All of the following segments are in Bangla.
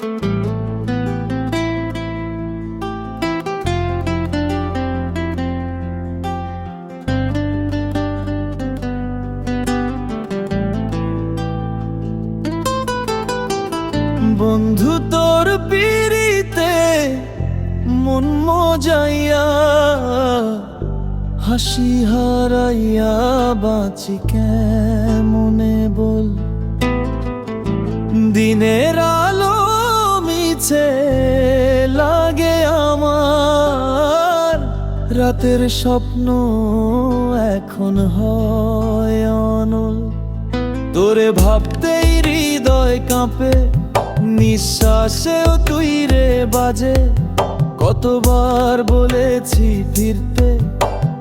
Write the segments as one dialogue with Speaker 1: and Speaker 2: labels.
Speaker 1: বন্ধু তোর পিড়িতে মন মজাইয়া হাসি হারাইয়া বাঁচি কেমনে বল? দিনের আলো লাগে আমার। রাতের স্বপ্ন এখন হয় অনল। তোরে ভাবতেই হৃদয় কাঁপে, নিঃশ্বাসেও তুই রে বাজে। কতবার বলেছি ফিরতে,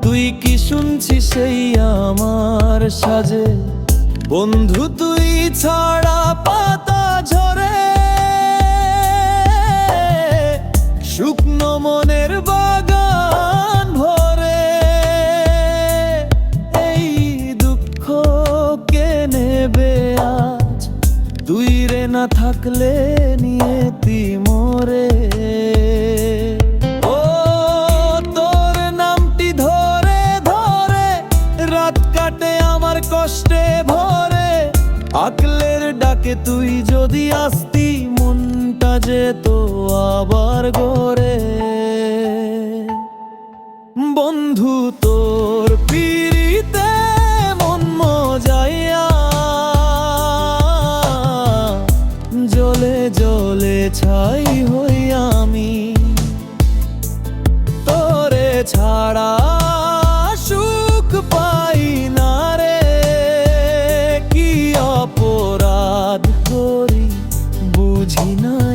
Speaker 1: তুই কি শুনছিস সেই আমার সাজে? বন্ধু, তুই ছাড়া পাতা ঝরে শুকনো মনের বাগান ভরে। এই দুঃখ কে নেবে আজ? তুই রে না থাকলে নিয়ে মরে। ও তোর নামটি ধরে ধরে। রাত কাটে আমার কষ্টে ভরে। আকলের ডাকে তুই যদি আসতি, মনটা যেত আবার গড়ে। বন্ধু, তোর পিড়িতে মন মজাইয়া, জলে জলে ছাই হই আমি। তোরে ছাড়া সুখ পাই না রে। কি অপরাধ করি বুঝি না।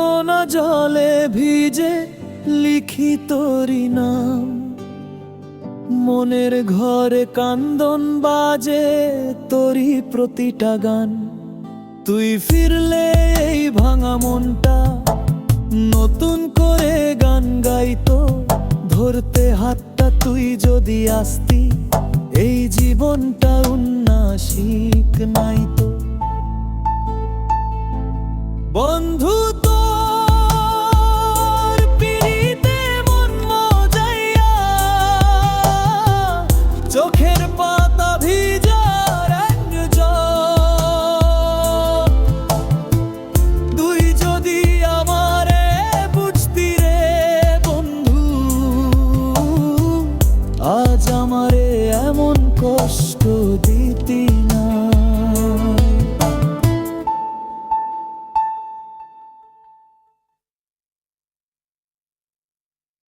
Speaker 1: নোনা জলে ভিজে লিখি তোরি নাম মনের ঘরে কান্দন বাজে তোরি প্রতিটা গান। তুই ফিরলে এই ভাঙা মনটা নতুন করে গান গাইতো। ধরতে হাতটা তুই যদি আসতি, এই জীবনটা উন্নাসিক নাইতো। এমন কষ্ট দিতি